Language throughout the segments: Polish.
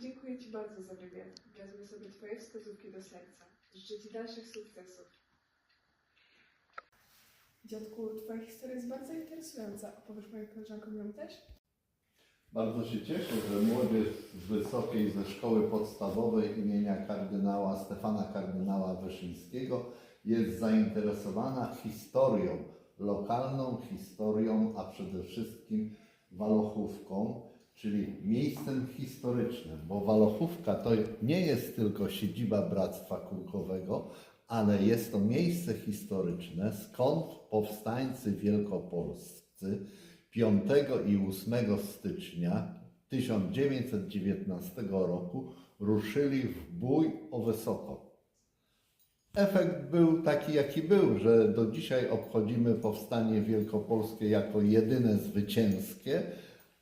dziękuję Ci bardzo za wywiad. Wezmę sobie Twoje wskazówki do serca. Życzę Ci dalszych sukcesów. Dziadku, Twoja historia jest bardzo interesująca. Opowiesz moim koleżankom ją też? Bardzo się cieszę, że młodzież z Wysokiej ze Szkoły Podstawowej imienia kardynała Stefana kardynała Wyszyńskiego jest zainteresowana historią, lokalną historią, a przede wszystkim Walochówką, czyli miejscem historycznym, bo Walochówka to nie jest tylko siedziba Bractwa Kurkowego, ale jest to miejsce historyczne, skąd powstańcy wielkopolscy 5 i 8 stycznia 1919 roku ruszyli w bój o Wysoko. Efekt był taki, jaki był, że do dzisiaj obchodzimy powstanie wielkopolskie jako jedyne zwycięskie,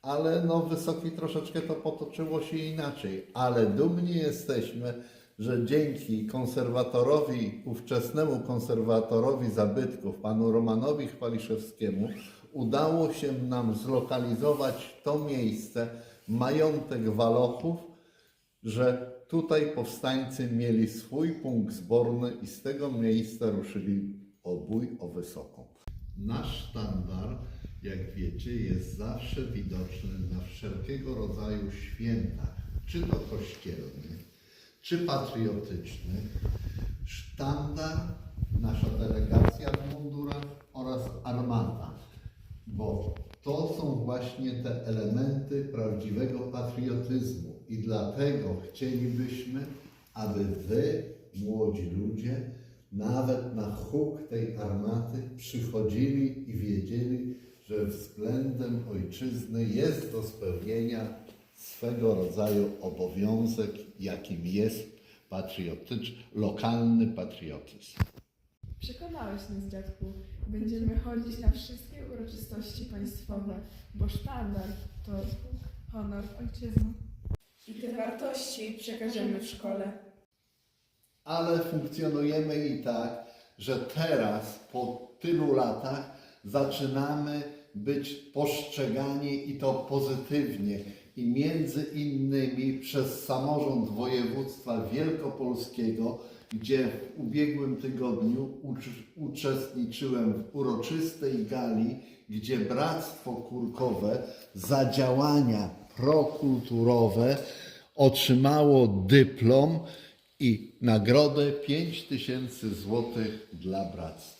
ale no Wysoki troszeczkę to potoczyło się inaczej. Ale dumni jesteśmy, że dzięki konserwatorowi, ówczesnemu konserwatorowi zabytków, panu Romanowi Chwaliszewskiemu, udało się nam zlokalizować to miejsce, majątek Walochów, że tutaj powstańcy mieli swój punkt zborny i z tego miejsca ruszyli o bój o Wysoką. Nasz sztandar, jak wiecie, jest zawsze widoczny na wszelkiego rodzaju świętach, czy to kościelnych, czy patriotycznych. Sztandar, nasza delegacja w mundurach oraz armata, bo to są właśnie te elementy prawdziwego patriotyzmu i dlatego chcielibyśmy, aby wy, młodzi ludzie, nawet na huk tej armaty przychodzili i wiedzieli, że względem ojczyzny jest do spełnienia swego rodzaju obowiązek, jakim jest patriotycz, lokalny patriotyzm. Przekonałeś nas, dziadku. Będziemy chodzić na wszystkie uroczystości państwowe, bo sztandar to honor ojczyzny. I te wartości przekażemy w szkole. ale funkcjonujemy i tak, że teraz po tylu latach zaczynamy być postrzegani i to pozytywnie. I między innymi przez samorząd województwa wielkopolskiego, gdzie w ubiegłym tygodniu ucz- uczestniczyłem w uroczystej gali, gdzie Bractwo Kurkowe za działania prokulturowe otrzymało dyplom i nagrodę 5000 zł dla bractwa.